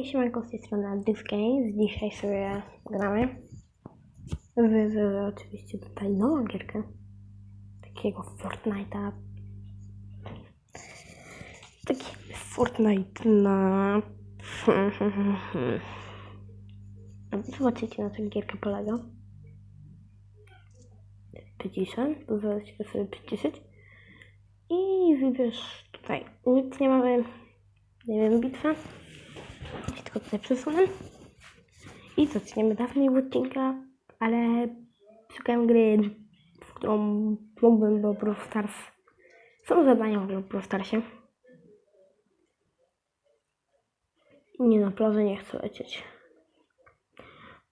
Hej, siemanko, z tej strony Games. Dzisiaj sobie gramy w, w, w oczywiście tutaj nową gierkę takiego Fortnite'a. Taki Fortnite na... Zobaczycie na czym gierka polega. Przyciszę, pozwolę sobie przyciszyć. I wybierz tutaj. Nic nie mamy. Nie wiem, bitwę. Ja tylko tutaj przesunę. I zaczniemy dawniej odcinka, ale szukałem gry, w którą mógłbym bo Brawl Stars. Są zadania w ogóle Brawl Starsie. Nie na plażę nie chcę lecieć.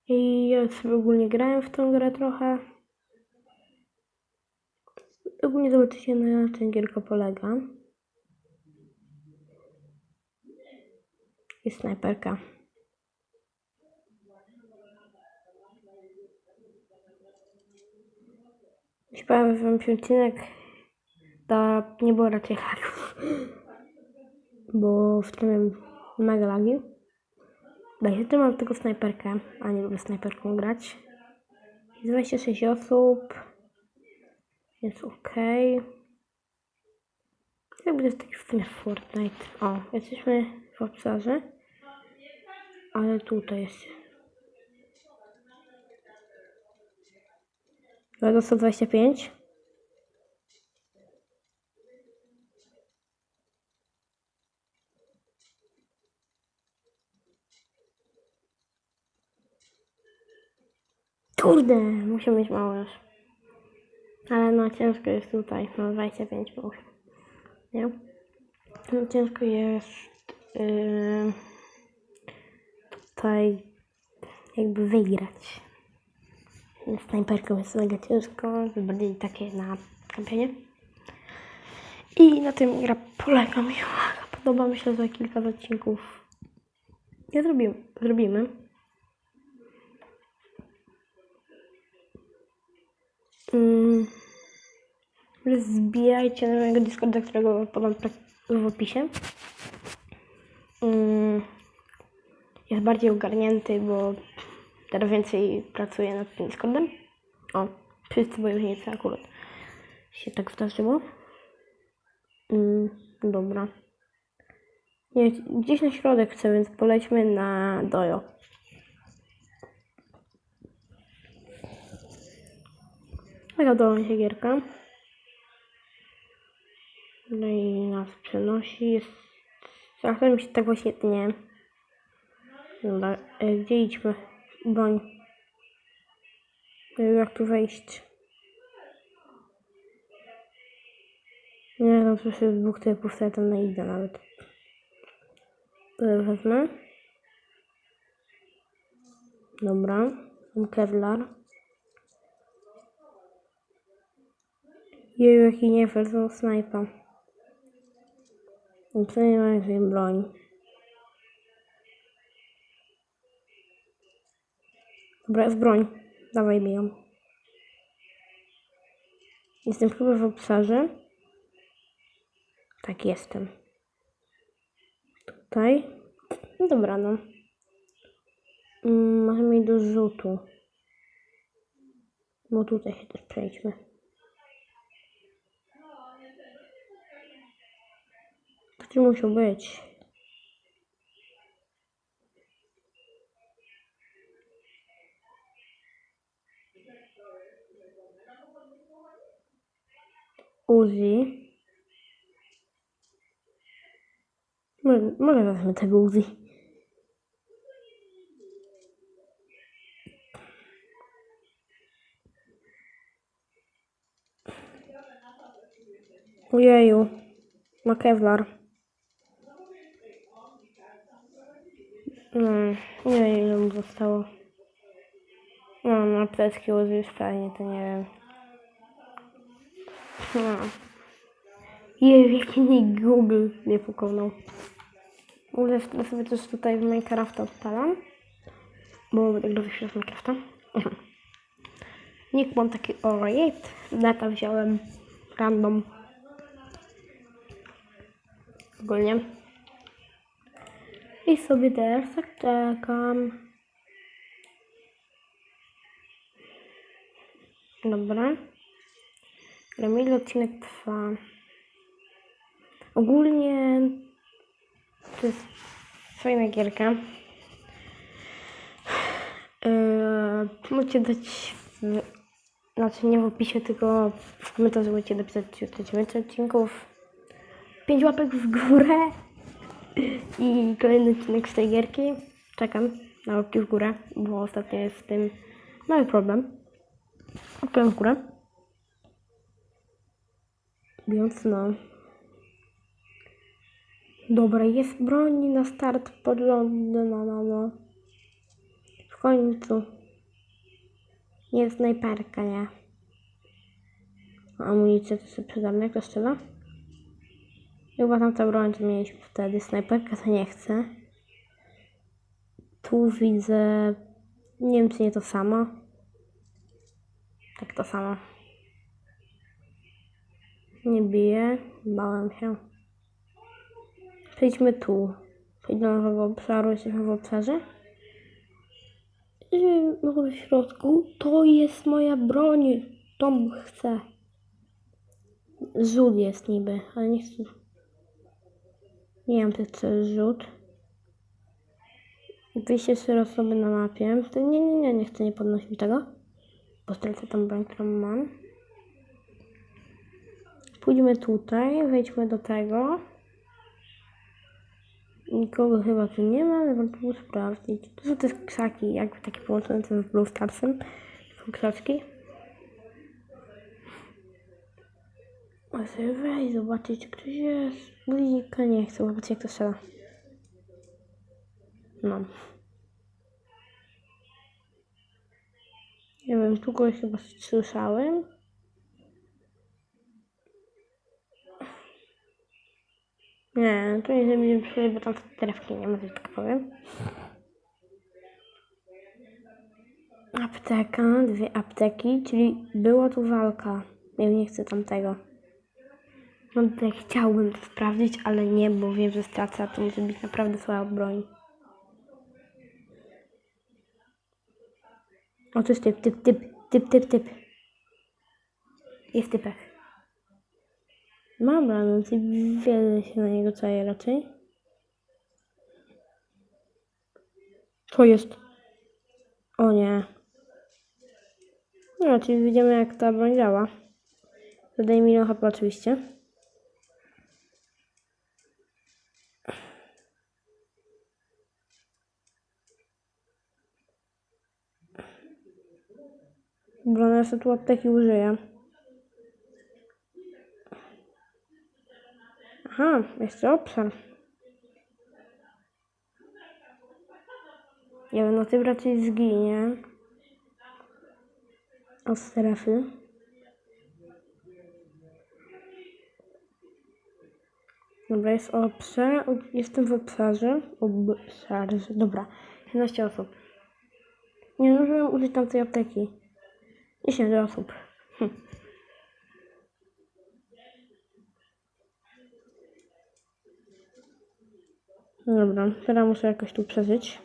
I ja sobie ogólnie grałem w tą grę trochę. Ogólnie zobaczycie na czym gierka polega. Jest snajperka. Śpiewałem wam odcinek, to nie było raczej haków, bo w tym mega lagi. Dajcie, tu mam tylko snajperkę, a nie lubię snajperką grać. Jest 26 osób, jest ok. To jest taki w sumie Fortnite. O, jesteśmy w obszarze. Ale tutaj jest. Do 125. Kurde, muszę mieć mało już. Ale no ciężko jest tutaj. No 25 muszę. Nie? No, ciężko jest yy, tutaj jakby wygrać. Snajperką jest mega ciężko, bardziej takie na kampienie. I na tym gra polega mi. Podoba mi się, że kilka odcinków nie zrobimy. zrobimy. Mm. Zbijajcie na mojego Discorda, którego podam w opisie. Mm, Jest bardziej ogarnięty, bo teraz więcej pracuję nad tym Discordem. O, wszyscy bojownicy akurat się tak zdarzyło. Mm, Dobra. Nie, gdzieś na środek chcę, więc polećmy na Dojo. Mi się gierka. No i nas przenosi. Jest... Mi się tak właśnie tnie. Dobra, e, gdzie idźmy? Broń. Jak tu wejść. Nie wiem, co się z dwóch typów, ja tam nie idę nawet. Wezmę. Dobra. Mam Kevlar. Jeju, jaki nie snajpa. No co nie ma więcej broń. Dobra, jest broń. Dawaj mi ją. Jestem chyba w obszarze. Tak, jestem. Tutaj. No dobra, no. Mm, możemy iść do rzutu. No tutaj się też przejdźmy. Gdzie musiał być? Uzi. Może, może wezmę tego Uzi. Ojeju. Ma Kevlar. Hmm, nie wiem ile mu zostało. No, na apteczki Uzi już fajnie, to nie wiem. Jej, jaki nie Google mnie pokonał. Mówię, że sobie też tutaj w Minecrafta odpalam. Bo będę grał jeszcze raz w Minecrafta. Nick mam taki alright. Data wziąłem random. Ogólnie. I sobie teraz tak czekam. Dobra. Ile odcinek trwa? Ogólnie to jest fajna gierka. Yy, możecie dać w, znaczy nie w opisie, tylko w komentarzu możecie napisać, czy chcecie więcej odcinków. 5 łapek w górę i kolejny odcinek z tej gierki. Czekam na łapki w górę, bo ostatnio jest z tym mały problem. Łapkę w górę. Więc no. Dobra, jest broń na start podglądu, no, no, no. W końcu. Jest snajperka, nie? Amunicję to sobie przydam, jak to strzela? Chyba tam ta broń, co mieliśmy wtedy. Snajperka to nie chcę. Tu widzę... Nie wiem, czy nie to samo. Tak to samo. Nie biję. Bałem się. Przejdźmy tu. Przejdźmy do nowego obszaru. Jesteśmy w obszarze. I w środku. To jest moja broń. Tom chce. Rzut jest niby, ale nie chcę. Nie wiem, czy chcę rzut. Wyjście trzy osoby na mapie. Nie, nie, nie, nie chcę, nie podnosić tego. Bo stracę tą broń, którą mam. Pójdźmy tutaj, wejdźmy do tego. Nikogo chyba tu nie ma, ale warto sprawdzić. To są te krzaki, jakby takie połączone z Blue Starsem. Są krzaczki. A sobie weź zobaczyć, czy ktoś jest. Blizika nie chcę, zobaczyć jak to strzela. No. Nie wiem, tu kogoś chyba słyszałem. Nie, tu nie zrobiłem przyjść, bo tam trefki nie ma, że tak powiem. Apteka, dwie apteki, czyli była tu walka. Ja nie chcę tamtego. No tutaj chciałbym to sprawdzić, ale nie, bo wiem, że stracę, a to może być naprawdę słaba broń. O, to jest typ, typ, typ, typ, typ, typ. Jest typek. Dobra, no to wiele się na niego czaje raczej. Co jest? O nie. No, czyli widzimy jak ta broń działa. Zadaje milion HP oczywiście. No ja sobie tu apteki użyję. Aha, jeszcze obszar. Nie wiem, no ty raczej zginie. Od strefy. Dobra, jest obszar. Jestem w obszarze. Obszarze. Dobra, 11 osób. Nie zdążyłem użyć tamtej apteki. 10 osób. Hm. Dobra, teraz muszę jakoś tu przeżyć.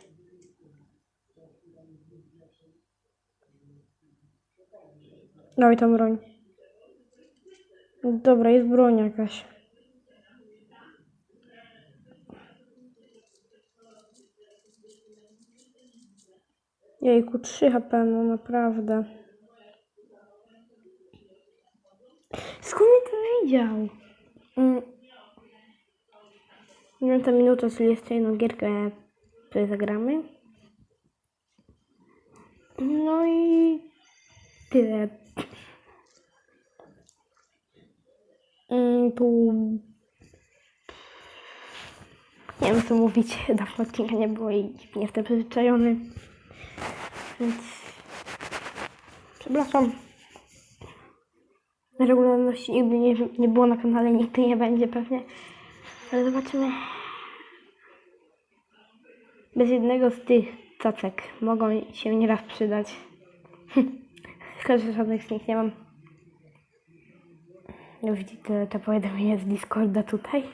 Dawaj tą broń. Dobra, jest broń jakaś. Jejku, 3 HP, no naprawdę. Skąd mi to widział? Mm. Dziewiąta minuta, czyli jeszcze jedną gierkę tutaj zagramy. No i tyle. Mm, tu... Nie wiem co mówić, dawno odcinka nie było i nie jestem przyzwyczajony. Więc... Przepraszam. Regularności nigdy nie, nie było na kanale, nigdy nie będzie pewnie. Ale zobaczymy. Bez jednego z tych cacek mogą się nieraz przydać. Szkoda, że żadnych z nich nie mam. No widzicie te powiadomienia z Discorda tutaj.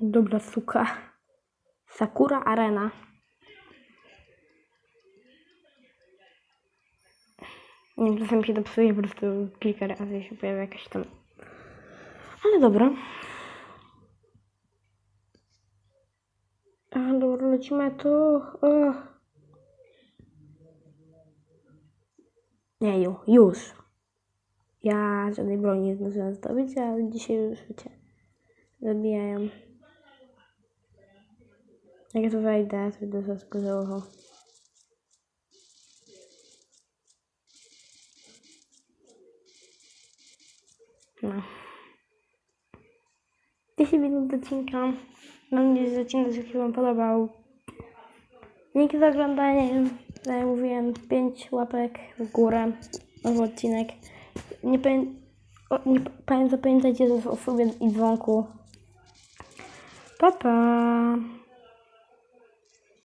Dobra suka. Sakura Arena. Czasem się to psuje, po prostu kilka razy się pojawia jakaś tam. Ale dobra. A, dobra, lecimy tu. O. Nie, ju, już. Ja żadnej broni nie zdążyłam zdobyć, ale dzisiaj już wiecie, zabijają. Jak ja tu wejdę, to będę zaskoczyło. No. 10 minut odcinka. Mam nadzieję, że odcinek się Wam podobał. Dzięki za oglądanie. Tak jak mówiłem, 5 łapek w górę. Nowy odcinek. Nie, pamię- o, nie pa- zapamiętajcie o sobie i dzwonku. Pa, pa.